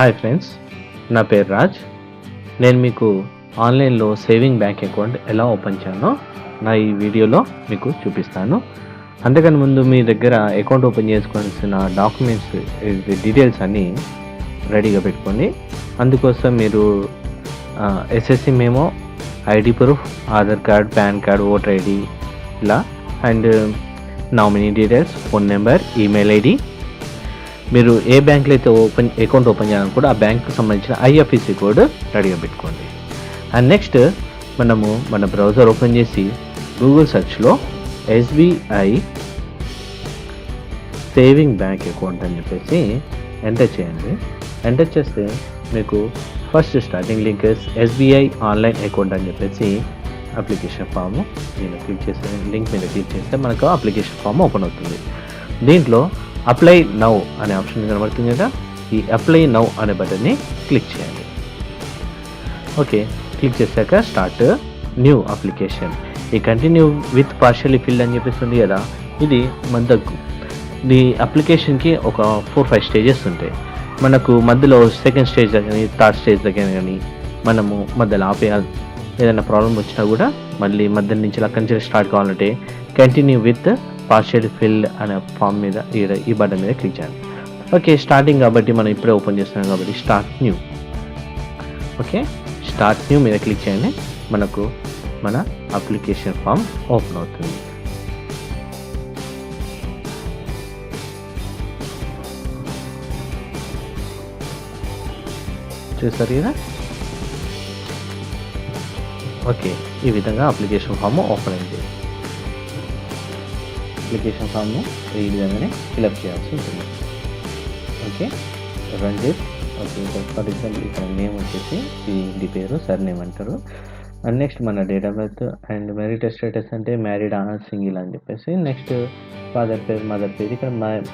Hi friends నా పేరు రాజ్. నేను మీకు ఆన్లైన్లో సేవింగ్ బ్యాంక్ అకౌంట్ ఎలా ఓపెన్ చేయాలో నా ఈ వీడియోలో మీకు చూపిస్తాను. అంతకని ముందు మీ దగ్గర అకౌంట్ ఓపెన్ చేసుకోవాల్సిన డాక్యుమెంట్స్ డీటెయిల్స్ అన్నీ రెడీగా పెట్టుకోండి. అందుకోసం మీరు SSC memo ID proof Aadhaar card PAN card voter ID ఇలా and nominee details phone number email ID మీరు ఏ బ్యాంక్లో అయితే ఓపెన్ అకౌంట్ ఓపెన్ చేయాలనుకుంటే ఆ బ్యాంక్కి సంబంధించిన ఐఎఫ్ఎస్సి కోడ్ రెడీగా పెట్టుకోండి. అండ్ నెక్స్ట్ మనము మన బ్రౌజర్ ఓపెన్ చేసి గూగుల్ సెర్చ్లో ఎస్బీఐ సేవింగ్ బ్యాంక్ అకౌంట్ అని చెప్పేసి ఎంటర్ చేయండి. ఎంటర్ చేస్తే మీకు first starting link SBI online account అని చెప్పేసి అప్లికేషన్ ఫామ్ నేను క్లిక్ చేస్తే లింక్ మీద క్లిక్ చేస్తే మనకు అప్లికేషన్ ఫామ్ ఓపెన్ అవుతుంది. దీంట్లో అప్లై నౌ అనే ఆప్షన్ కనబడుతుంది కదా? ఈ అప్లై నౌ అనే బటన్ని క్లిక్ చేయండి. ఓకే క్లిక్ చేశాక స్టార్ట్ న్యూ అప్లికేషన్. ఈ కంటిన్యూ విత్ పార్షియలీ ఫిల్డ్ అని చెప్పేసి ఉంది కదా? ఇది మన దగ్గు ఈ అప్లికేషన్కి ఒక ఫోర్ ఫైవ్ స్టేజెస్ ఉంటాయి. మనకు మధ్యలో సెకండ్ స్టేజ్ కానీ థర్డ్ స్టేజ్ దగ్గర కానీ మనము మధ్యలో ఆపేయాలి. ఏదైనా ప్రాబ్లం వచ్చినా కూడా మళ్ళీ మధ్య నుంచి అక్కడి నుంచి స్టార్ట్ కావాలంటే కంటిన్యూ విత్ పార్షియల్ ఫిల్ అనే ఫామ్ మీద ఈ బటన్ మీద క్లిక్ చేయండి. ఓకే స్టార్టింగ్ కాబట్టి మనం ఇప్పుడే ఓపెన్ చేస్తున్నాం కాబట్టి start new okay start new మీద క్లిక్ చేయండి. మనకు మన అప్లికేషన్ ఫామ్ ఓపెన్ అవుతుంది. చూస్తారు కదా? ఓకే ఈ విధంగా అప్లికేషన్ ఫామ్ ఓపెన్ అయింది. అప్లికేషన్ ఫామ్ను ఈ విధంగానే ఫిలప్ చేయాల్సి ఉంటుంది. Okay? Ranjith okay for example ఇక్కడ నేమ్ వచ్చేసి ఈ ఇంటి పేరు సర్ నేమ్ అంటారు. అండ్ నెక్స్ట్ మన date of birth and married status అంటే మ్యారీడ్ సింగిల్ అని చెప్పేసి నెక్స్ట్ ఫాదర్ పేరు మదర్ పేరు. ఇక్కడ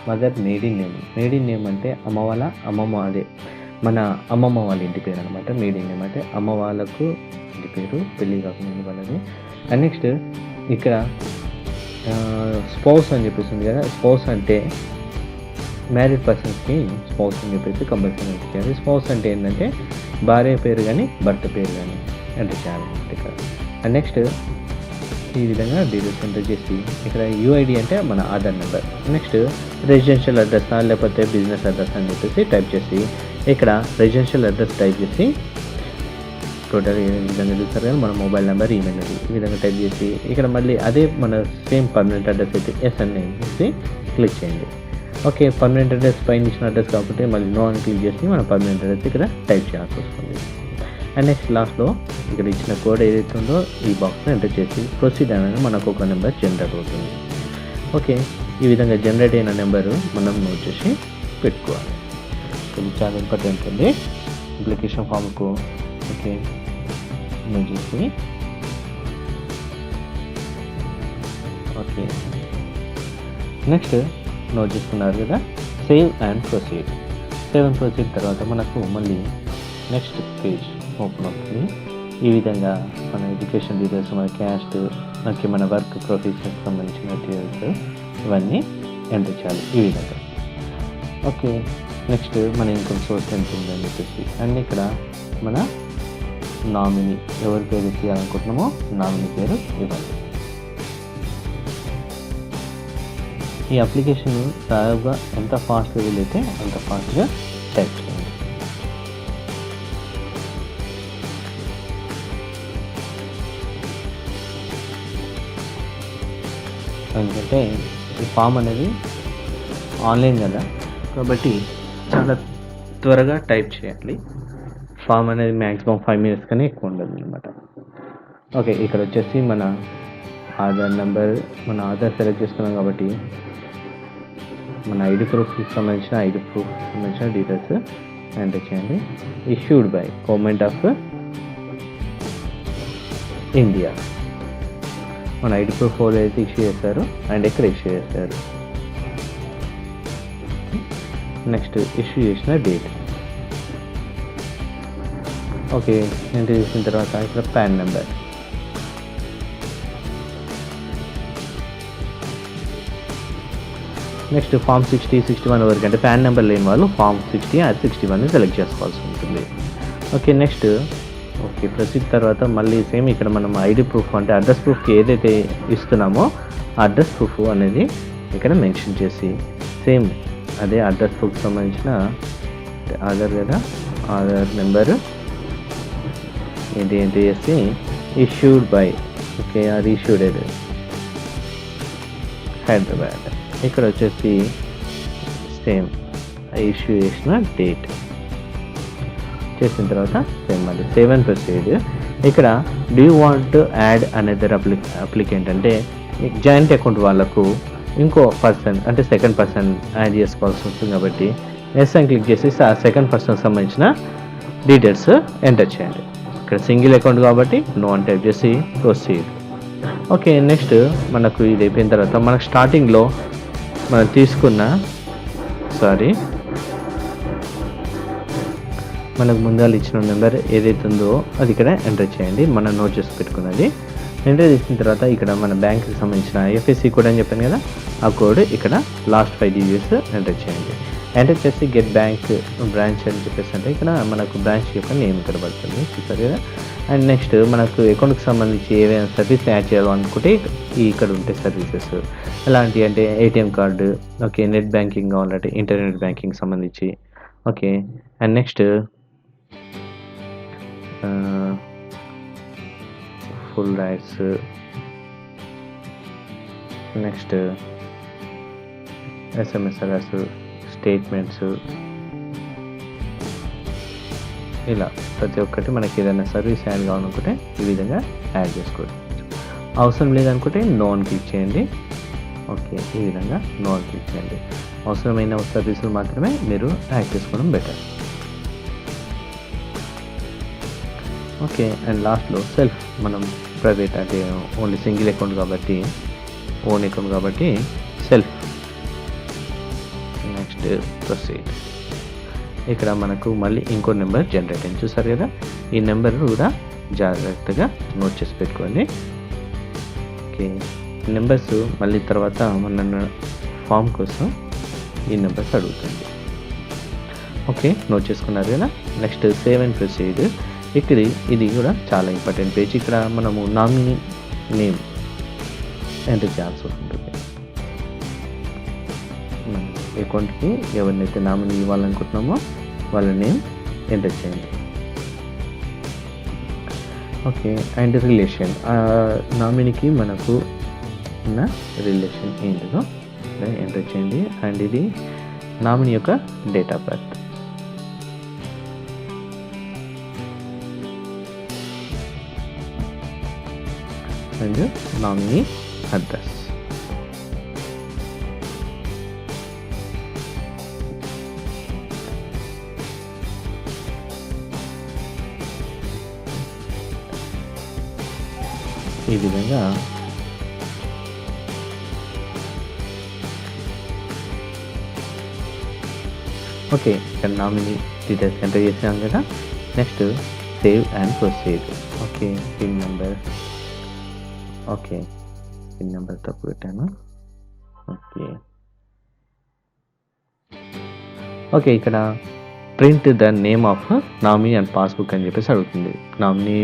mother maiden name maiden name అంటే అమ్మ వాళ్ళ అమ్మమ్మ అదే మన అమ్మమ్మ వాళ్ళ ఇంటి పేరు అనమాట మేడిన్ నేమ్ అంటే అమ్మ వాళ్ళకు ఇంటి పేరు పెళ్ళి కాకుండా వాళ్ళది. అండ్ నెక్స్ట్ ఇక్కడ స్పౌస్ అని చెప్పేసి ఉంది కదా స్పౌస్ అంటే మ్యారీడ్ పర్సన్స్కి స్పౌస్ అని చెప్పేసి కంపల్సరీ చేయాలి స్పౌస్ అంటే ఏంటంటే భార్య పేరు కానీ భర్త పేరు కానీ ఎంటర్ చేయాలి ఇక్కడ అండ్ నెక్స్ట్ ఈ విధంగా డీటెయిల్స్ ఎంటర్ చేసి ఇక్కడ యూఐడి అంటే మన Aadhaar number next residential address లేకపోతే బిజినెస్ అడ్రస్ అని చెప్పేసి టైప్ చేసి ఇక్కడ రెసిడెన్షియల్ అడ్రస్ టైప్ చేసి టోటల్ ఏ విధంగా చూస్తారు కానీ మన మొబైల్ నెంబర్ ఈమెయిల్ అది ఈ విధంగా టైప్ చేసి ఇక్కడ మళ్ళీ అదే మన సేమ్ పర్మనెంట్ అడ్రస్ అయితే ఎస్ అని చేసి క్లిక్ చేయండి. ఓకే పర్మనెంట్ అడ్రస్ పైన ఇచ్చిన అడ్రస్ కాబట్టి మళ్ళీ నో అని క్లిక్ చేసి మన పర్మనెంట్ అడ్రస్ ఇక్కడ టైప్ చేయాల్సి వస్తుంది. అండ్ నెక్స్ట్ లాస్ట్లో ఇక్కడ ఇచ్చిన కోడ్ ఏదైతే ఉందో ఈ బాక్స్ని ఎంటర్ చేసి ప్రొసీడ్ అనగా మనకు ఒక నెంబర్ జనరేట్ అవుతుంది. ఓకే ఈ విధంగా జనరేట్ అయిన నెంబరు మనం నోట్ చేసి పెట్టుకోవాలి. ఇది చాలా ఇంపార్టెంట్ ఉంది అప్లికేషన్ ఫామ్కు ఓకే. నోట్ చేసుకుని. ఓకే. నెక్స్ట్ నోట్ చేసుకున్నారు కదా? Save and proceed save and proceed తర్వాత మనకు మళ్ళీ నెక్స్ట్ పేజ్ ఓపెన్ అవుతుంది. ఈ విధంగా మన ఎడ్యుకేషన్ డీటెయిల్స్ మన క్యాస్ట్ మనకి మన వర్క్ ప్రొఫెషన్కి సంబంధించిన డీటెయిల్స్ ఇవన్నీ ఎంటర్ చేయాలి. ఈ విధంగా. ఓకే. నెక్స్ట్ మన ఇన్కమ్ సోర్స్ ఎంత ఉందని చెప్పేసి. అండ్ ఇక్కడ మన నామినీ ఎవరి పేరు తీయాలనుకుంటున్నామో నామినీ పేరు ఇవ్వాలి ఈ అప్లికేషన్ దాదాపుగా ఎంత ఫాస్ట్గా వీలైతే అంత ఫాస్ట్గా టైప్ చేయండి. ఎందుకంటే ఈ ఫామ్ అనేది ఆన్లైన్ కదా. కాబట్టి చాలా త్వరగా టైప్ చేయాలి ఫామ్ అనేది మ్యాక్సిమం ఫైవ్ మినిట్స్ కానీ ఎక్కువ ఉండదు అనమాట ఓకే ఇక్కడ వచ్చేసి మన ఆధార్ నెంబర్ మన ఆధార్ సెలెక్ట్ చేసుకున్నాం కాబట్టి మన ఐడి ప్రూఫ్కి సంబంధించిన ఐడి ప్రూఫ్ సంబంధించిన డీటెయిల్స్ ఎంటర్ చేయండి. Issued by government of India మన ఐడి ప్రూఫ్ వాళ్ళు అయితే ఇష్యూ చేస్తారు అండ్ ఎక్కడ ఇష్యూ చేస్తారు నెక్స్ట్ ఇష్యూ చేసిన డేట్. ఓకే ఎంటర్ చేసిన తర్వాత ఇక్కడ PAN number. Next form sixty sixty one వరకు అంటే ప్యాన్ నెంబర్ లేని వాళ్ళు ఫామ్ సిక్స్టీ అది సిక్స్టీ వన్ సెలెక్ట్ చేసుకోవాల్సి ఉంటుంది. Okay next. ఓకే ప్రొసీడ్ తర్వాత మళ్ళీ సేమ్ ఇక్కడ మనం ఐడి ప్రూఫ్ అంటే అడ్రస్ ప్రూఫ్కి ఏదైతే ఇస్తున్నామో అడ్రస్ ప్రూఫ్ అనేది ఇక్కడ మెన్షన్ చేసి సేమ్ అదే అడ్రస్ ప్రూఫ్ సంబంధించిన ఆధార్ కదా ఆధార్ నెంబరు ఏంటి ఏంటి చేసి issued by okay or issued Hyderabad. ఇక్కడ వచ్చేసి సేమ్ ఇష్యూ చేసిన డేట్ చేసిన తర్వాత సేమ్ మళ్ళీ సెవెన్ ప్రొసీడ్ ఇక్కడ డూ వాంట్ టు యాడ్ అనేది అప్లి అప్లికెంట్ అంటే జాయింట్ అకౌంట్ వాళ్ళకు ఇంకో పర్సన్ అంటే సెకండ్ పర్సన్ యాడ్ చేసుకోవాల్సి వస్తుంది కాబట్టి ఎస్ అని క్లిక్ చేసి ఆ సెకండ్ పర్సన్ సంబంధించిన డీటెయిల్స్ ఎంటర్ చేయండి. ఇక్కడ సింగిల్ అకౌంట్ కాబట్టి నో అని టైప్ చేసి ప్రొసీడ్ ఓకే నెక్స్ట్ మనకు ఇది అయిపోయిన తర్వాత మనకు స్టార్టింగ్లో మనం తీసుకున్న సారీ మనకు ముందాలు ఇచ్చిన నెంబర్ ఏదైతే ఉందో అది ఇక్కడ ఎంటర్ చేయండి. మనం నోట్ చేసి పెట్టుకున్నది. ఎంటర్ చేసిన తర్వాత ఇక్కడ మన బ్యాంక్కి సంబంధించిన ఐఎఫ్ఎస్సి కోడ్ అని చెప్పాను కదా ఆ కోడ్ ఇక్కడ లాస్ట్ ఫైవ్ డిజిట్స్ ఎంటర్ చేయండి. ఎంటర్ చేసి గెట్ బ్యాంక్ బ్రాంచ్ అని చెప్పేసి అంటే ఇక్కడ మనకు బ్రాంచ్ యొక్క నేమ్ ఇక్కడ పడుతుంది చూసారు కదా అండ్ నెక్స్ట్ మనకు అకౌంట్కి సంబంధించి ఏవైనా సర్వీస్ యాడ్ చేయాలనుకుంటే ఇక్కడ ఉంటాయి సర్వీసెస్. ఎలాంటి అంటే ATM card okay net banking కావాలంటే ఇంటర్నెట్ బ్యాంకింగ్ సంబంధించి. Okay and next full rights next SMS alerts statements ఇలా ప్రతి ఒక్కటి మనకి ఏదైనా సర్వీస్ యాడ్ కావాలనుకుంటే ఈ విధంగా యాడ్ చేసుకోవచ్చు. అవసరం లేదనుకుంటే నోన్ క్లిక్ చేయండి. ఓకే ఈ విధంగా నోన్ క్లిక్ చేయండి. అవసరమైన సర్వీసులు మాత్రమే మీరు యాడ్ చేసుకోవడం బెటర్ ఓకే అండ్ లాస్ట్లో సెల్ఫ్ మనం ప్రైవేట్ అంటే ఓన్లీ సింగిల్ అకౌంట్ కాబట్టి ఓన్ అకౌంట్ కాబట్టి ప్రొసీడ్ ఇక్కడ మనకు మళ్ళీ ఇంకో నెంబర్ జనరేట్ అయింది చూసారు కదా? ఈ నెంబర్ కూడా జాగ్రత్తగా నోట్ చేసి పెట్టుకోండి. ఓకే నెంబర్స్ మళ్ళీ తర్వాత మన ఫామ్ కోసం ఈ నెంబర్స్ అడుగుతుంది. ఓకే నోట్ చేసుకున్నారు కదా? నెక్స్ట్ సేవ్ అండ్ ప్రొసీడ్ ఇక్కడ ఇది కూడా చాలా ఇంపార్టెంట్ పేజ్ ఇక్కడ మనము నామినీ నేమ్ ఎంటర్ చేయాల్సి ఉంటుంది. అకౌంట్కి ఎవరినైతే నామినీ ఇవ్వాలనుకుంటున్నామో వాళ్ళ నేమ్ ఎంటర్ చేయండి. Okay and relation. నామినీకి మనకు ఉన్న రిలేషన్ ఏంటిదో ఎంటర్ చేయండి. అండ్ ఇది నామినీ యొక్క date of birth. And nominee address. ఈ విధంగా ఓకే ఇక్కడ నామినీ డీటెయిల్స్ ఎంటర్ చేసాం కదా. Next save and proceed okay pin number okay pin number తప్పు పెట్టాను. ఓకే. ఓకే ఇక్కడ print the name of nominee and passbook అని చెప్పేసి అడుగుతుంది. నామినీ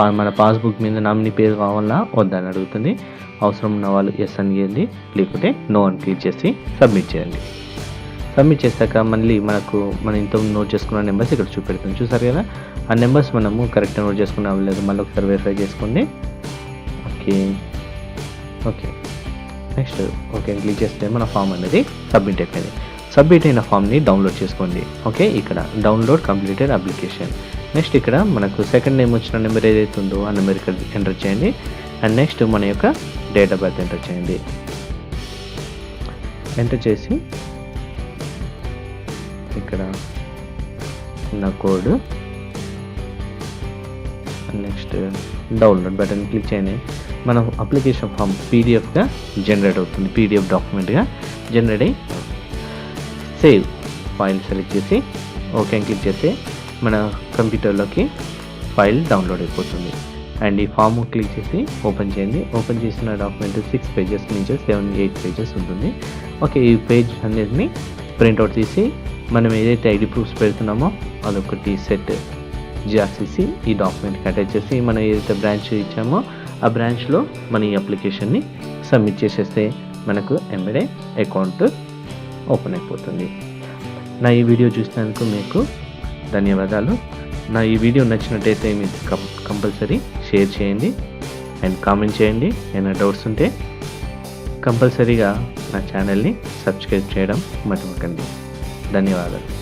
మన పాస్బుక్ మీద నామినీ పేరు కావాలా వద్దని అడుగుతుంది. అవసరం ఉన్న వాళ్ళు ఎస్ అని చేయండి. లేకుంటే నో అని క్లిక్ చేసి సబ్మిట్ చేయండి. సబ్మిట్ చేశాక మళ్ళీ మనకు మనం ఇంత నోట్ చేసుకున్న నెంబర్స్ ఇక్కడ చూపెడుతుంది. చూసారు కదా? ఆ నెంబర్స్ మనము కరెక్ట్గా నోట్ చేసుకున్నాం లేదు మళ్ళీ ఒకసారి వెరిఫై చేసుకోండి. Okay. Okay. Next okay click చేస్తే మన ఫామ్ అనేది సబ్మిట్ అయిపోయింది. సబ్మిట్ అయిన ఫామ్ని డౌన్లోడ్ చేసుకోండి. ఓకే ఇక్కడ డౌన్లోడ్ కంప్లీటెడ్ అప్లికేషన్ నెక్స్ట్ ఇక్కడ మనకు సెకండ్ నేమ్ వచ్చిన నెంబర్ ఏదైతే ఉందో ఆ నెంబర్ ఇక్కడ ఎంటర్ చేయండి. అండ్ నెక్స్ట్ మన యొక్క డేట్ ఆఫ్ బర్త్ ఎంటర్ చేయండి. ఎంటర్ చేసి ఇక్కడ ఉన్న code next download button click చేయండి. మనం అప్లికేషన్ ఫామ్ పీడిఎఫ్గా జనరేట్ అవుతుంది. పీడిఎఫ్ డాక్యుమెంట్గా జనరేట్ అయ్యి సేవ్ ఫైల్ సెలెక్ట్ చేసి ఓకే క్లిక్ చేస్తే మన కంప్యూటర్లోకి ఫైల్ డౌన్లోడ్ అయిపోతుంది. అండ్ ఈ ఫామ్ క్లిక్ చేసి ఓపెన్ చేయండి. ఓపెన్ చేసిన డాక్యుమెంట్ సిక్స్ పేజెస్ నుంచి సెవెన్ ఎయిట్ పేజెస్ ఉంటుంది. ఓకే ఈ పేజ్ అన్నిటిని ప్రింట్అవుట్ తీసి మనం ఏదైతే ఐడి ప్రూఫ్స్ పెడుతున్నామో అదొకటి సెట్ జిఆర్సిసి ఈ డాక్యుమెంట్కి అటాచ్ చేసి మనం ఏదైతే బ్రాంచ్ ఇచ్చామో ఆ బ్రాంచ్లో మన ఈ అప్లికేషన్ని సబ్మిట్ చేసేస్తే మనకు ఎంబడే అకౌంట్ ఓపెన్ అయిపోతుంది. నా ఈ వీడియో చూసినందుకు మీకు ధన్యవాదాలు. నా ఈ వీడియో నచ్చినట్టయితే మీరు కంపల్సరీ షేర్ చేయండి. అండ్ కామెంట్ చేయండి. ఏమైనా డౌట్స్ ఉంటే కంపల్సరీగా నా ఛానల్ని సబ్స్క్రైబ్ చేయడం మర్చిపోకండి. ధన్యవాదాలు.